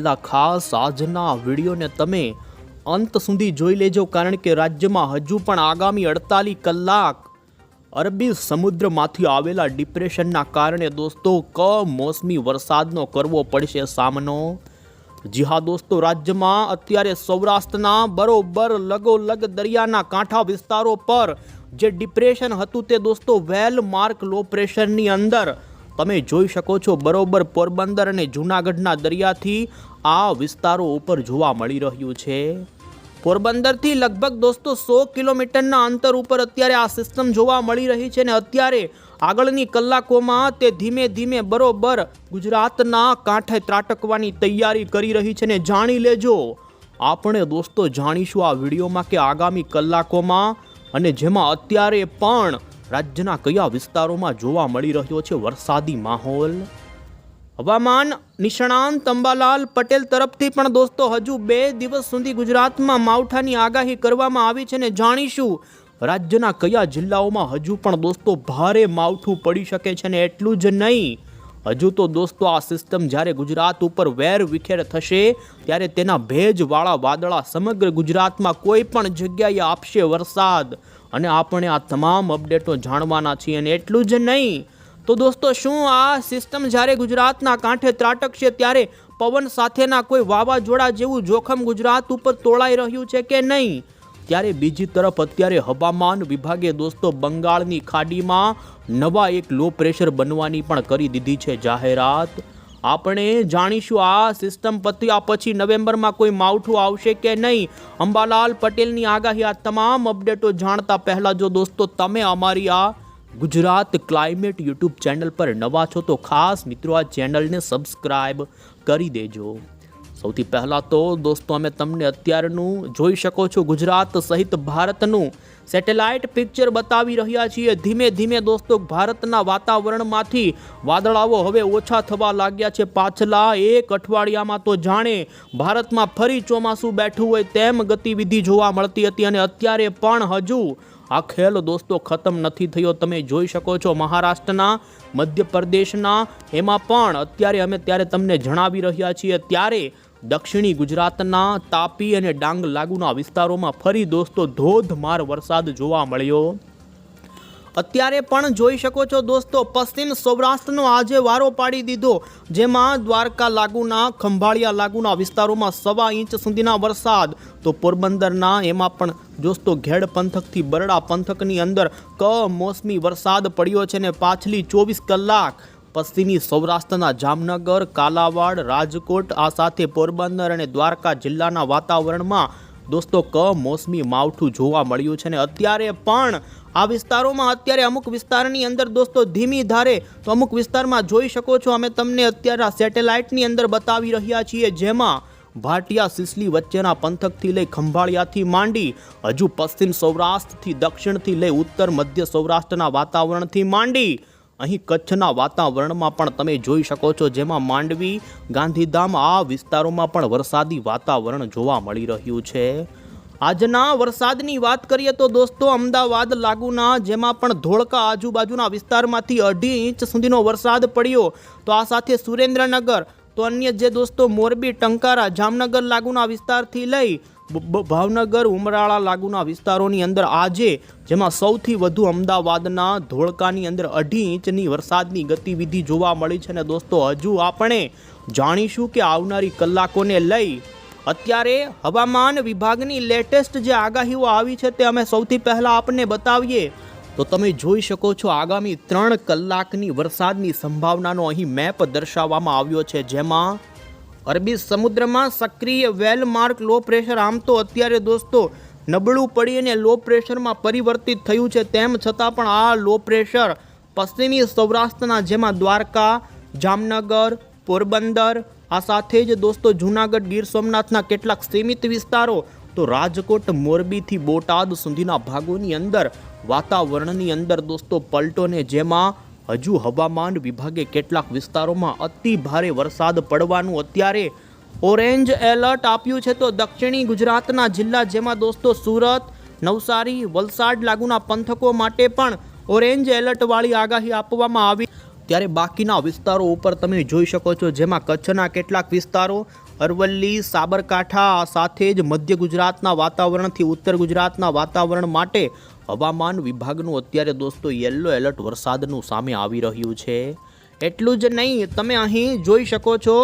પહેલા ખાસ આજના વિડીયોને તમે અંત સુધી જોઈ લેજો કારણ કે રાજ્યમાં હજુ પણ આગામી અડતાલીસ કલાક અરબી સમુદ્રમાંથી આવેલા ડિપ્રેશનના કારણે દોસ્તો, કમોસમી વરસાદનો કરવો પડશે સામનો. જી હા દોસ્તો, રાજ્યમાં અત્યારે સૌરાષ્ટ્રના બરોબર લગોલગ દરિયાના કાંઠા વિસ્તારો પર જે ડિપ્રેશન હતું તે દોસ્તો, વેલ માર્ક લો પ્રેશરની અંદર તમે જોઈ શકો છો બરોબર પોરબંદર અને જૂનાગઢના દરિયાથી આ વિસ્તારો ઉપર જોવા મળી રહ્યું છે. પોરબંદરથી લગભગ દોસ્તો સો કિલોમીટરના અંતર ઉપર અત્યારે આ સિસ્ટમ જોવા મળી રહી છે ને અત્યારે આગળની કલાકોમાં તે ધીમે ધીમે બરોબર ગુજરાતના કાંઠે ત્રાટકવાની તૈયારી કરી રહી છે ને જાણી લેજો, આપણે દોસ્તો જાણીશું આ વિડીયોમાં કે આગામી કલાકોમાં અને જેમાં અત્યારે પણ રાજ્યના કયા વિસ્તારોમાં જોવા મળી રહ્યો છે વરસાદી માહોલ? હવામાન નિષ્ણાંત અંબાલાલ પટેલ તરફથી પણ દોસ્તો, હજુ બે દિવસ સુધી ગુજરાતમાં માવઠાની આગાહી કરવામાં આવી છે ને જાણીશું રાજ્યના કયા જિલ્લાઓમાં હજુ પણ દોસ્તો ભારે માવઠું પડી શકે છે ને એટલું જ નહીં. હજુ તો દોસ્તો આ સિસ્ટમ જ્યારે ગુજરાત ઉપર વેર વિખેર થશે, ત્યારે તેના ભેજવાળા વાદળા સમગ્ર ગુજરાતમાં કોઈ પણ જગ્યાએ આપશે વરસાદ. અને આપણે આ તમામ અપડેટો જાણવાના છીએ અને એટલું જ નહીં, તો દોસ્તો શું આ સિસ્ટમ જ્યારે ગુજરાતના કાંઠે ત્રાટકશે ત્યારે પવન સાથેના કોઈ વાવાઝોડા જેવું જોખમ ગુજરાત ઉપર તોળાઈ રહ્યું છે કે નહીં? ત્યારે બીજી તરફ અત્યારે હવામાન વિભાગે દોસ્તો બંગાળની ખાડીમાં નવા એક લો પ્રેશર બનવાની પણ કરી દીધી છે જાહેરાત. આપણે જાણીશું આ સિસ્ટમ પત્યા પછી નવેમ્બરમાં કોઈ માવઠું આવશે કે નહીં? અંબાલાલ પટેલની આગાહી આ તમામ અપડેટો જાણતા પહેલાં જો દોસ્તો, તમે અમારી આ ગુજરાત ક્લાઇમેટ યુટ્યુબ ચેનલ પર નવા છો તો ખાસ મિત્રો આ ચેનલને સબસ્ક્રાઈબ કરી દેજો. સૌથી પહેલાં તો દોસ્તો, અમે તમને અત્યારનું જોઈ શકો છો ગુજરાત સહિત ભારતનું સેટેલાઇટ પિક્ચર બતાવી રહ્યા છીએ. ધીમે ધીમે દોસ્તો, ભારતના વાતાવરણમાંથી વાદળાઓ હવે ઓછા થવા લાગ્યા છે. પાછલા એક અઠવાડિયામાં તો જાણે ભારતમાં ફરી ચોમાસું બેઠું હોય તેમ ગતિવિધિ જોવા મળતી હતી અને અત્યારે પણ હજુ આ ખેલ દોસ્તો ખતમ નથી થયો. તમે જોઈ શકો છો મહારાષ્ટ્રના, મધ્યપ્રદેશના, એમાં પણ અત્યારે અમે ત્યારે તમને જણાવી રહ્યા છીએ. ત્યારે દક્ષિણી ગુજરાતના તાપી અને ડાંગ લાગુના વિસ્તારોમાં ફરી દોસ્તો ધોધમાર વરસાદ જોવા મળ્યો. અત્યારે પણ જોઈ શકો છો દોસ્તો, પશ્ચિમ સૌરાષ્ટ્રનો આજે વારો પાડી દીધો, જેમાં દ્વારકા લાગુના, ખંભાળિયા લાગુના વિસ્તારોમાં સવા ઇંચ સુધીના વરસાદ. તો પોરબંદરના એમાં પણ દોસ્તો ઘેડ પંથકથી બરડા પંથકની અંદર કમોસમી વરસાદ પડ્યો છે ને પાછલી ચોવીસ કલાક પશ્ચિમી સૌરાષ્ટ્રના જામનગર, કાલાવાડ, રાજકોટ, આ સાથે પોરબંદર અને દ્વારકા જિલ્લાના વાતાવરણમાં દોસ્તો કમોસમી માવઠું જોવા મળ્યું છે ને અત્યારે પણ આ વિસ્તારોમાં અત્યારે અમુક વિસ્તારની અંદર દોસ્તો ધીમી ધારે તો અમુક વિસ્તારમાં જોઈ શકો છો, અમે તમને અત્યારે સેટેલાઇટની અંદર બતાવી રહ્યા છીએ, જેમાં ભાટિયા, સિસલી વચ્ચેના પંથકથી લઈ ખંભાળિયાથી માંડી, હજુ પશ્ચિમ સૌરાષ્ટ્રથી દક્ષિણથી લઈ ઉત્તર મધ્ય સૌરાષ્ટ્રના વાતાવરણથી માંડી અહીં કચ્છના વાતાવરણમાં પણ તમે જોઈ શકો છો, જેમાં માંડવી, ગાંધીધામ આ વિસ્તારોમાં પણ વરસાદી વાતાવરણ જોવા મળી રહ્યું છે. આજના વરસાદની વાત કરીએ તો દોસ્તો, અમદાવાદ લાગુના, જેમાં પણ ધોળકા આજુબાજુના વિસ્તારમાંથી અઢી ઇંચ સુધીનો વરસાદ પડ્યો. તો આ સાથે સુરેન્દ્રનગર તો અન્ય જે દોસ્તો મોરબી, ટંકારા, જામનગર લાગુના વિસ્તારથી લઈ ભાવનગર, ઉમરાળા લાગુના વિસ્તારોની અંદર આજે, જેમાં સૌથી વધુ અમદાવાદના ધોળકાની અંદર અઢી ઇંચની વરસાદની ગતિવિધિ જોવા મળી છે ને દોસ્તો, હજુ આપણે જાણીશું કે આવનારી કલાકોને લઈ અત્યારે હવામાન વિભાગની લેટેસ્ટ જે આગાહીઓ આવી છે તે અમે સૌથી પહેલાં આપને બતાવીએ. તો તમે જોઈ શકો છો આગામી ત્રણ કલાકની વરસાદની સંભાવનાનો અહીં મેપ દર્શાવવામાં આવ્યો છે. જેમાં અરબી સમુદ્રમાં સક્રિય વેલ માર્ક, લો પ્રેશર, આમ તો અત્યારે દોસ્તો નબળું પડી અને લો પ્રેશરમાં પરિવર્તિત થયું છે. તેમ છતાં પણ આ લો પ્રેશર પશ્ચિમી સૌરાષ્ટ્રના જેમાં દ્વારકા, જામનગર, પોરબંદર, આ સાથે જ દોસ્તો જૂનાગઢ, ગીર સોમનાથના કેટલાક સીમિત વિસ્તારો, તો રાજકોટ, મોરબીથી બોટાદ સુધીના ભાગોની અંદર વાતાવરણની અંદર દોસ્તો, પલટોને જેમાં હજુ હવામાન વિભાગે કેટલાક વિસ્તારોમાં અતિ ભારે વરસાદ પડવાનું અત્યારે ઓરેન્જ એલર્ટ આપ્યું છે. તો દક્ષિણી ગુજરાતના જિલ્લા જેમાં દોસ્તો, સુરત, નવસારી, વલસાડ લાગુના પંથકો માટે પણ ઓરેન્જ એલર્ટવાળી આગાહી આપવામાં આવી. ત્યારે બાકીના વિસ્તારો ઉપર તમે જોઈ શકો છો, જેમાં કચ્છના કેટલાક વિસ્તારો, અરવલ્લી, સાબરકાંઠા, સાથે જ મધ્ય ગુજરાતના વાતાવરણથી ઉત્તર ગુજરાતના વાતાવરણ માટે હવામાન વિભાગનું અત્યારે દોસ્તો યલો એલર્ટ વરસાદનું સામે આવી રહ્યું છે. એટલું જ નહીં, તમે અહીં જોઈ શકો છો,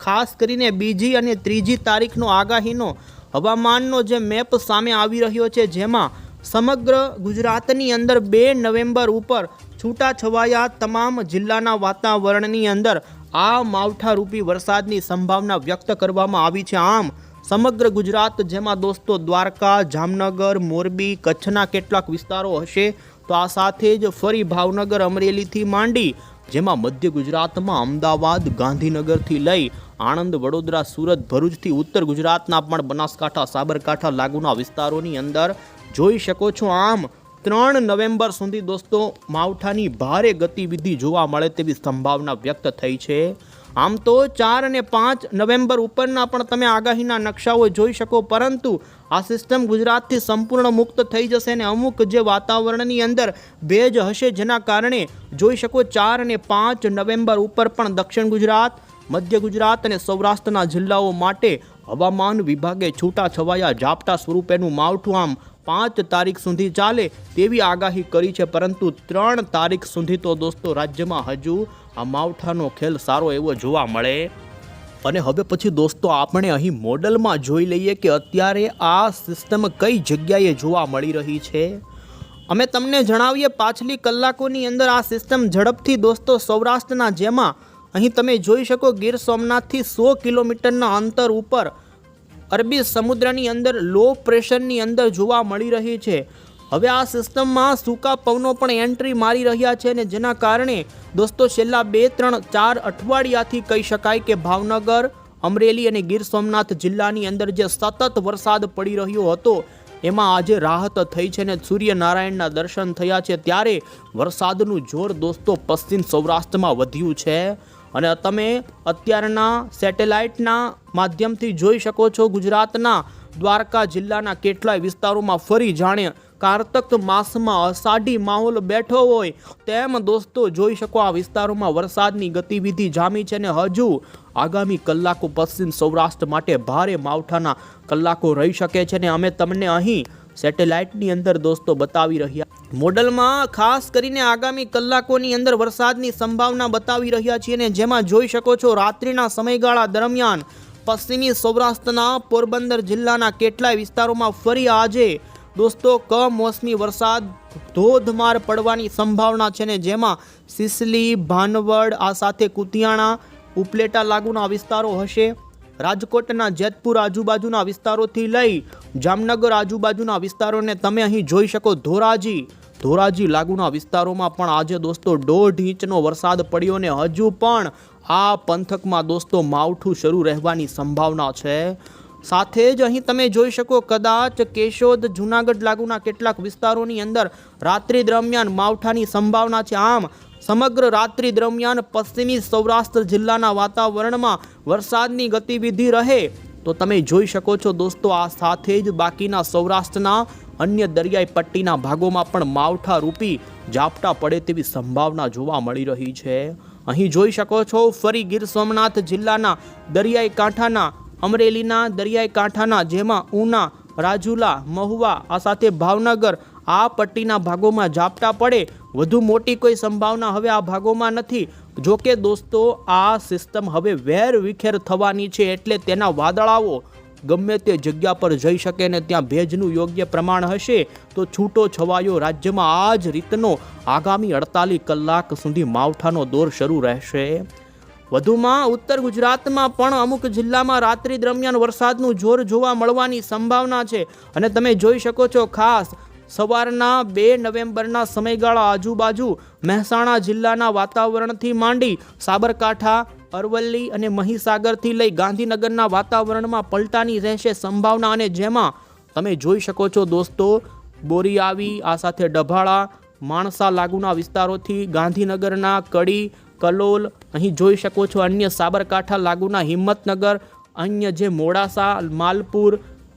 ખાસ કરીને બીજી અને ત્રીજી તારીખનો આગાહીનો હવામાનનો જે મેપ સામે આવી રહ્યો છે, જેમાં સમગ્ર ગુજરાતની અંદર બે નવેમ્બર ઉપર છૂટાછવાયા તમામ જિલ્લાના વાતાવરણની અંદર આ માવઠારૂપી વરસાદની સંભાવના વ્યક્ત કરવામાં આવી છે. આમ સમગ્ર ગુજરાત જેમાં દોસ્તો દ્વારકા, જામનગર, મોરબી, કચ્છના કેટલાક વિસ્તારો હશે, તો આ સાથે જ ફરી ભાવનગર, અમરેલીથી માંડી, જેમાં મધ્ય ગુજરાતમાં અમદાવાદ, ગાંધીનગરથી લઈ આણંદ, વડોદરા, સુરત, ભરૂચથી ઉત્તર ગુજરાતના પણ બનાસકાંઠા, સાબરકાંઠા લાગુના વિસ્તારોની અંદર જોઈ શકો છો. આમ, ત્રણ નવેમ્બર સુધી દોસ્તો માવઠાની ભારે ગતિવિધિ જોવા મળે તેવી સંભાવના વ્યક્ત થઈ છે. આમ તો ચાર અને પાંચ નવેમ્બર ઉપરના પણ તમે આગાહીના નકશાઓ જોઈ શકો, પરંતુ આ સિસ્ટમ ગુજરાતથી સંપૂર્ણ મુક્ત થઈ જશે અને અમુક જે વાતાવરણની અંદર ભેજ હશે જેના કારણે જોઈ શકો ચાર અને પાંચ નવેમ્બર ઉપર પણ દક્ષિણ ગુજરાત, મધ્ય ગુજરાત અને સૌરાષ્ટ્રના જિલ્લાઓ માટે હવામાન વિભાગે છૂટા છવાયા ઝાપટા સ્વરૂપેનું માવઠું આમ પાંચ તારીખ સુધી ચાલે તેવી આગાહી કરી છે, પરંતુ ત્રણ તારીખ સુધી તો દોસ્તો રાજ્યમાં હજુ આ માવઠાનો ખેલ સારો એવો જોવા મળે. અને હવે પછી દોસ્તો આપણે અહીં મોડલમાં જોઈ લઈએ કે અત્યારે આ સિસ્ટમ કઈ જગ્યાએ જોવા મળી રહી છે. અમે તમને જણાવીએ, પાછલી કલાકોની અંદર આ સિસ્ટમ ઝડપથી દોસ્તો સૌરાષ્ટ્રના જેમાં અહીં તમે જોઈ શકો ગીર સોમનાથથી સો કિલોમીટરના અંતર ઉપર અરબી સમુદ્રની અંદર લો પ્રેશરની અંદર જોવા મળી રહી છે. હવે આ સિસ્ટમમાં સૂકા પવનો પણ એન્ટ્રી મારી રહ્યા છે અને જેના કારણે દોસ્તો છેલ્લા બે, ત્રણ, ચાર અઠવાડિયાથી કહી શકાય કે ભાવનગર, અમરેલી અને ગીર સોમનાથ જિલ્લાની અંદર જે સતત વરસાદ પડી રહ્યો હતો, એમાં આજે રાહત થઈ છે ને સૂર્યનારાયણના દર્શન થયા છે ત્યારે વરસાદનું જોર દોસ્તો પશ્ચિમ સૌરાષ્ટ્રમાં વધ્યું છે. અને તમે અત્યારના સેટેલાઇટના માધ્યમથી જોઈ શકો છો ગુજરાતના દ્વારકા જિલ્લાના કેટલાય વિસ્તારોમાં ફરી જાણે કારતક માસમાં અષાઢી માહોલ બેઠો હોય તેમ દોસ્તો જોઈ શકો આ વિસ્તારોમાં વરસાદની ગતિવિધિ જામી છે ને હજુ આગામી કલાકો પશ્ચિમ સૌરાષ્ટ્ર માટે ભારે માવઠાના કલાકો રહી શકે છે ને અમે તમને અહીં સેટેલાઇટની અંદર દોસ્તો બતાવી રહ્યા. મોડલમાં ખાસ કરીને આગામી કલાકોની અંદર વરસાદની સંભાવના બતાવી રહ્યા છીએ ને જેમાં જોઈ શકો છો રાત્રિના સમયગાળા દરમિયાન પશ્ચિમી સૌરાષ્ટ્રના પોરબંદર જિલ્લાના કેટલાય વિસ્તારોમાં ફરી આજે દોસ્તો કમોસમી વરસાદ, ધોધમાર પડવાની સંભાવના છે ને જેમાં સિસલી, ભાનવડ, આ સાથે કુતિયાણા, ઉપલેટા લાગુના વિસ્તારો હશે. રાજકોટના જેતપુર આજુબાજુના વિસ્તારોથી લઈ જામનગર આજુબાજુના વિસ્તારોને તમે અહીં જોઈ શકો ધોરાજી. ધોરાજી લાગુના વિસ્તારોમાં પણ આજે દોસ્તો દોઢ ઇંચનો વરસાદ પડ્યો ને હજુ પણ આ પંથકમાં દોસ્તો માવઠું શરૂ રહેવાની સંભાવના છે. સાથે જ અહીં તમે જોઈ શકો કદાચ કેશોદ, જુનાગઢ લાગુના કેટલાક વિસ્તારોની અંદર રાત્રિ દરમિયાન માવઠાની સંભાવના છે. આમ સમગ્ર રાત્રિ દરમિયાન પશ્ચિમી સૌરાષ્ટ્ર જિલ્લાના વાતાવરણમાં વરસાદની ગતિવિધિ રહે. તો તમે જોઈ શકો છો દોસ્તો, આ સાથે જ બાકીના સૌરાષ્ટ્રના અન્ય દરિયાઈ પટ્ટીના ભાગોમાં પણ માવઠા રૂપી ઝાપટા પડે તેવી સંભાવના જોવા મળી રહી છે. અહીં જોઈ શકો છો, ફરી ગીર સોમનાથ જિલ્લાના દરિયાઈ કાંઠાના, અમરેલીના દરિયાઈ કાંઠાના જેમાં ઉના, રાજુલા, મહુવા, આ સાથે ભાવનગર, આ પટ્ટીના ભાગોમાં ઝાપટા પડે વધુ મોટી કોઈ સંભાવના હવે આ ભાગોમાં નથી. જો કે દોસ્તો, આ સિસ્ટમ હવે વેર વિખેર થવાની છે એટલે તેના વાદળાઓ ગમે તે જગ્યા પર જઈ શકે ને ત્યાં ભેજનું યોગ્ય પ્રમાણ હશે તો છૂટો છવાયો રાજ્યમાં આ જ રીતનો આગામી અડતાલીસ કલાક સુધી માવઠાનો દોર શરૂ રહેશે. વધુમાં ઉત્તર ગુજરાતમાં પણ અમુક જિલ્લામાં રાત્રિ દરમિયાન વરસાદનું જોર જોવા મળવાની સંભાવના છે. અને તમે જોઈ શકો છો, ખાસ સવારના બે નવેમ્બરના સમયગાળા આજુબાજુ મહેસાણા જિલ્લાના વાતાવરણથી માંડી સાબરકાંઠા, અરવલ્લી અને મહીસાગરથી લઈ ગાંધીનગરના વાતાવરણમાં પલટાની રહેશે સંભાવના અને જેમાં તમે જોઈ શકો છો દોસ્તો બોરીઆવી આ સાથે ડભાળા, માણસા લાગુના વિસ્તારોથી ગાંધીનગરના કડી, કલોલ, અહીં જોઈ શકો છો અન્ય સાબરકાંઠા લાગુના હિંમતનગર, અન્ય જે મોડાસા, માલપુર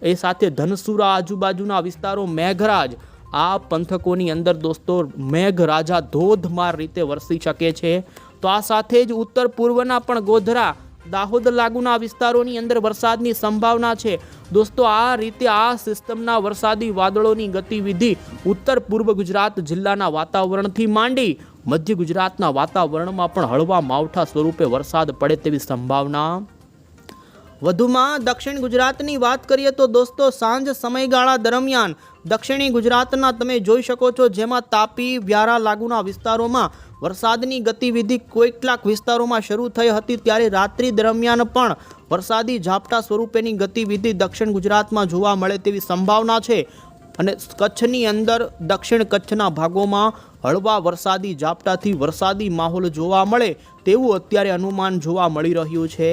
એ સાથે ધનસુરા આજુબાજુના વિસ્તારો મેઘરાજ. આ પંથકોની અંદર દોસ્તો, મેઘરાજા ધોધમાર રીતે વરસી શકે છે. તો આ સાથે જ ઉત્તર પૂર્વના પણ ગોધરા, દાહોદ લાગુના વિસ્તારોની અંદર વરસાદની સંભાવના છે. દોસ્તો, આ રીતે આ સિસ્ટમના વરસાદી વાદળોની ગતિવિધિ ઉત્તર પૂર્વ ગુજરાત જિલ્લાના વાતાવરણથી માંડી મધ્ય ગુજરાતના વાતાવરણમાં પણ હળવા માવઠા સ્વરૂપે વરસાદ પડે તેવી સંભાવના વધુમાં દક્ષિણ ગુજરાતની વાત કરીએ તો દોસ્તો, સાંજ સમયગાળા દરમિયાન દક્ષિણી ગુજરાતના તમે જોઈ શકો છો જેમાં તાપી, વ્યારા લાગુના વિસ્તારોમાં વરસાદની ગતિવિધિ કેટલાક વિસ્તારોમાં શરૂ થઈ હતી ત્યારે રાત્રિ દરમિયાન પણ વરસાદી ઝાપટા સ્વરૂપેની ગતિવિધિ દક્ષિણ ગુજરાતમાં જોવા મળે તેવી સંભાવના છે. અને કચ્છની અંદર દક્ષિણ કચ્છના ભાગોમાં હળવા વરસાદી ઝાપટાથી વરસાદી માહોલ જોવા મળે તેવું અત્યારે અનુમાન જોવા મળી રહ્યું છે.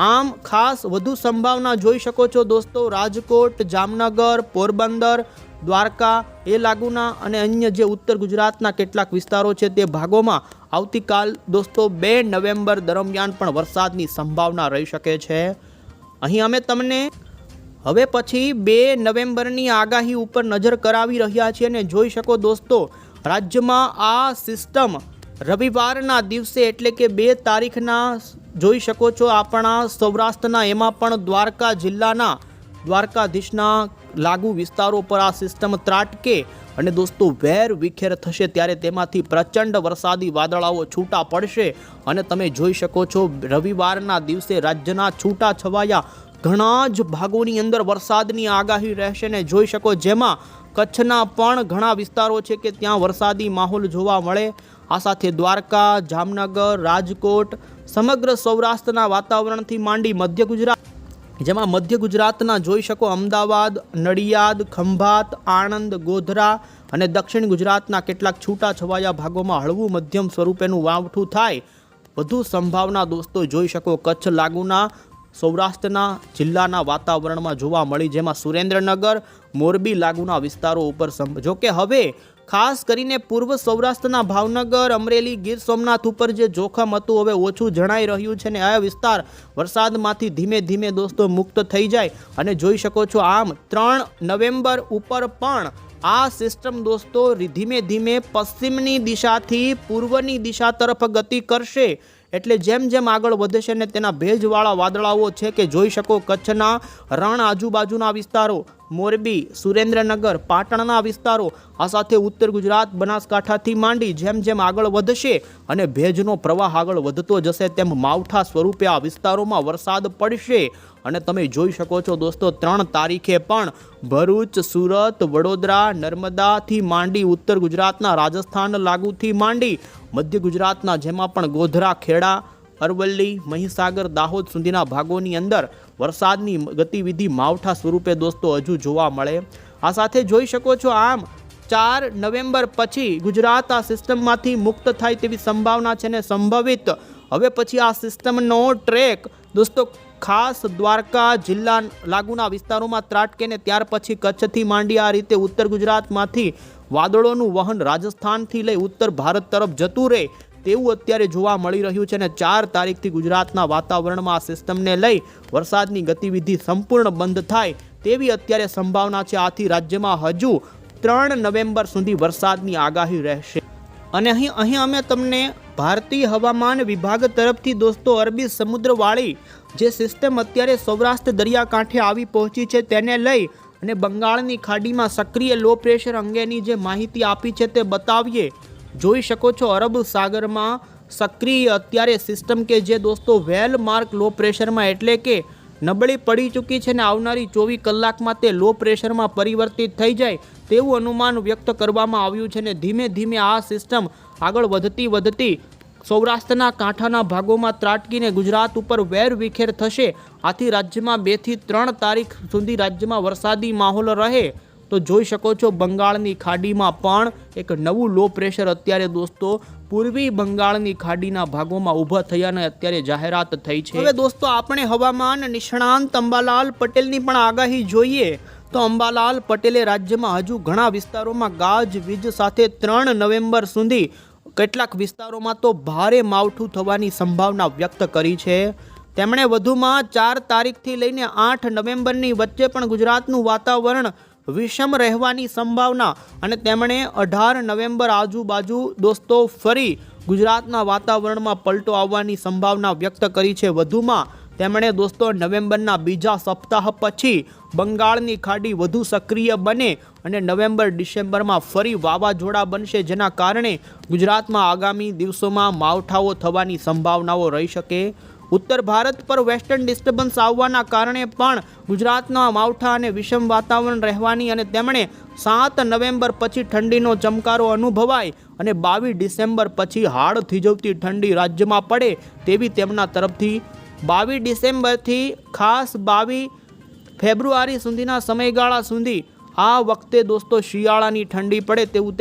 આમ ખાસ વધુ સંભાવના જોઈ શકો છો દોસ્તો, રાજકોટ, જામનગર, પોરબંદર, દ્વારકા, એ લાગુના અને અન્ય જે ઉત્તર ગુજરાતના કેટલાક વિસ્તારો છે તે ભાગોમાં આવતીકાલ દોસ્તો બે નવેમ્બર દરમિયાન પણ વરસાદની સંભાવના રહી શકે છે. અહીં અમે તમને હવે પછી બે નવેમ્બરની આગાહી ઉપર નજર કરાવી રહ્યા છીએ અને જોઈ શકો દોસ્તો, રાજ્યમાં આ સિસ્ટમ રવિવારના દિવસે એટલે કે બે તારીખના જોઈ શકો છો આપણા સૌરાષ્ટ્રના, એમાં પણ દ્વારકા જિલ્લાના દ્વારકાધીશના લાગુ વિસ્તારો પર આ સિસ્ટમ ત્રાટકે અને દોસ્તો વેર વિખેર થશે ત્યારે તેમાંથી પ્રચંડ વરસાદી વાદળાઓ છૂટા પડશે અને તમે જોઈ શકો છો રવિવારના દિવસે રાજ્યના છૂટા છવાયા ઘણા જ ભાગોની અંદર વરસાદની આગાહી રહેશે ને જોઈ શકો જેમાં કચ્છના પણ ઘણા વિસ્તારો છે કે ત્યાં વરસાદી માહોલ જોવા મળે આ સાથે દ્વારકા, જામનગર, રાજકોટ, સમગ્ર સૌરાષ્ટ્રના વાતાવરણથી માંડી મધ્ય ગુજરાત. જેમાં મધ્ય ગુજરાતના જોઈ શકો અમદાવાદ, નડિયાદ, ખંભાત, આણંદ, ગોધરા અને દક્ષિણ ગુજરાતના કેટલાક છૂટા છવાયા ભાગોમાં હળવું મધ્યમ સ્વરૂપેનું વાવઠું થાય, વધુ સંભાવના દોસ્તો જોઈ શકો કચ્છ લાગુના, સૌરાષ્ટ્રના જિલ્લાના વાતાવરણમાં જોવા મળી, જેમાં સુરેન્દ્રનગર, મોરબી લાગુના વિસ્તારો ઉપર જો કે હવે ખાસ કરીને પૂર્વ સૌરાષ્ટ્રના ભાવનગર, અમરેલી, ગીર સોમનાથ ઉપર જે જોખમ હતું, હવે ઓછું જણાઈ રહ્યું છે ને આ વિસ્તાર વરસાદમાંથી ધીમે ધીમે દોસ્તો મુક્ત થઈ જાય. અને જોઈ શકો છો આમ, ત્રણ નવેમ્બર ઉપર પણ આ સિસ્ટમ દોસ્તો ધીમે ધીમે પશ્ચિમની દિશાથી પૂર્વની દિશા તરફ ગતિ કરશે. એટલે જેમ જેમ આગળ વધશે ને તેના ભેજવાળા વાદળાઓ છે કે જોઈ શકો કચ્છના રણ આજુબાજુના વિસ્તારો, મોરબી, સુરેન્દ્રનગર, પાટણના વિસ્તારો, આ સાથે ઉત્તર ગુજરાત, બનાસકાંઠાથી માંડી જેમ જેમ આગળ વધશે અને ભેજનો પ્રવાહ આગળ વધતો જશે તેમ માવઠા સ્વરૂપે આ વિસ્તારોમાં વરસાદ પડશે. અને તમે જોઈ શકો છો દોસ્તો, ત્રણ તારીખે પણ ભરૂચ, સુરત, વડોદરા, નર્મદાથી માંડી ઉત્તર ગુજરાતના રાજસ્થાન લાગુથી માંડી મધ્ય ગુજરાતના જેમાં પણ ગોધરા, ખેડા, અરવલ્લી, મહીસાગર, દાહોદ સુધીના ભાગોની અંદર વરસાદની ગતિવિધિ માવઠા સ્વરૂપે દોસ્તો હજુ જોવા મળે. આ સાથે જોઈ શકો છો આમ, ચાર નવેમ્બર પછી ગુજરાત આ સિસ્ટમમાંથી મુક્ત થાય તેવી સંભાવના છે ને સંભવિત. હવે પછી આ સિસ્ટમનો ટ્રેક દોસ્તો ખાસ દ્વારકા જિલ્લા લાગુના વિસ્તારોમાં ત્રાટકે ને ત્યાર પછી કચ્છથી માંડી આ રીતે ઉત્તર ગુજરાતમાંથી વાદળોનું વહન રાજસ્થાનથી લઈ ઉત્તર ભારત તરફ જતું રહે તેવું અત્યારે જોવા મળી રહ્યું છે અને ચાર તારીખથી ગુજરાતના વાતાવરણમાં આ સિસ્ટમને લઈ વરસાદની ગતિવિધિ સંપૂર્ણ બંધ થાય તેવી અત્યારે સંભાવના છે. આથી રાજ્યમાં હજુ ત્રણ નવેમ્બર સુધી વરસાદની આગાહી રહેશે. અને અહીં અહીં અમે તમને ભારતીય હવામાન વિભાગ તરફથી દોસ્તો, અરબી સમુદ્રવાળી જે સિસ્ટમ અત્યારે સૌરાષ્ટ્ર દરિયાકાંઠે આવી પહોંચી છે તેને લઈ અને બંગાળની ખાડીમાં સક્રિય લો પ્રેશર અંગેની જે માહિતી આપી છે તે બતાવીએ. જોઈ શકો છો, અરબ સાગરમાં સક્રિય અત્યારે સિસ્ટમ કે જે દોસ્તો વેલ માર્ક લો પ્રેશરમાં એટલે કે નબળી પડી ચૂકી છે ને આવનારી ચોવીસ કલાકમાં તે લો પ્રેશરમાં પરિવર્તિત થઈ જાય તેવું અનુમાન વ્યક્ત કરવામાં આવ્યું છે ને ધીમે ધીમે આ સિસ્ટમ આગળ વધતી વધતી સૌરાષ્ટ્રના કાંઠાના ભાગોમાં ત્રાટકીને ગુજરાત ઉપર વેર વિખેર થશે. આથી રાજ્યમાં બેથી ત્રણ તારીખ સુધી રાજ્યમાં વરસાદી માહોલ રહે. તો જોઈ શકો છો બંગાળની ખાડીમાં પણ એક નવું લો પ્રેશર અત્યારે દોસ્તો પૂર્વી બંગાળની ખાડીના ભાગોમાં ઊભા થયાને અત્યારે જાહેરાત થઈ છે. હવે દોસ્તો આપણે હવામાન નિષ્ણાંત અંબાલાલ પટેલની પણ આગાહી જોઈએ. તો અંબાલાલ પટેલે રાજ્યમાં હજુ ઘણા વિસ્તારોમાં ગાજ, વીજ સાથે ત્રણ નવેમ્બર સુધી કેટલાક વિસ્તારોમાં તો ભારે માવઠું થવાની સંભાવના વ્યક્ત કરી છે. તેમણે વધુમાં ચાર તારીખથી લઈને આઠ નવેમ્બરની વચ્ચે પણ ગુજરાતનું વાતાવરણ વિષમ રહેવાની સંભાવના અને તેમણે અઢાર નવેમ્બર આજુબાજુ દોસ્તો ફરી ગુજરાતના વાતાવરણમાં પલટો આવવાની સંભાવના વ્યક્ત કરી છે. વધુમાં તેમણે દોસ્તો નવેમ્બરના બીજા સપ્તાહ પછી બંગાળની ખાડી વધુ સક્રિય બને અને નવેમ્બર, ડિસેમ્બરમાં ફરી વાવાઝોડા બનશે જેના કારણે ગુજરાતમાં આગામી દિવસોમાં માવઠાઓ થવાની સંભાવનાઓ રહી શકે. ઉત્તર ભારત પર વેસ્ટર્ન ડિસ્ટર્બન્સ આવવાના કારણે પણ ગુજરાતના માવઠા અને વિષમ વાતાવરણ રહેવાની અને તેમણે સાત નવેમ્બર પછી ઠંડીનો ચમકારો અનુભવાય અને બાવીસ ડિસેમ્બર પછી હાડ થીજવતી ઠંડી રાજ્યમાં પડે તેવી તેમના તરફથી બાવીસ ડિસેમ્બરથી ખાસ બાવીસ ફેબ્રુઆરી સુધીના સમયગાળા સુધી આ વખતે દોસ્તો શિયાળાની ઠંડી પડે તેવું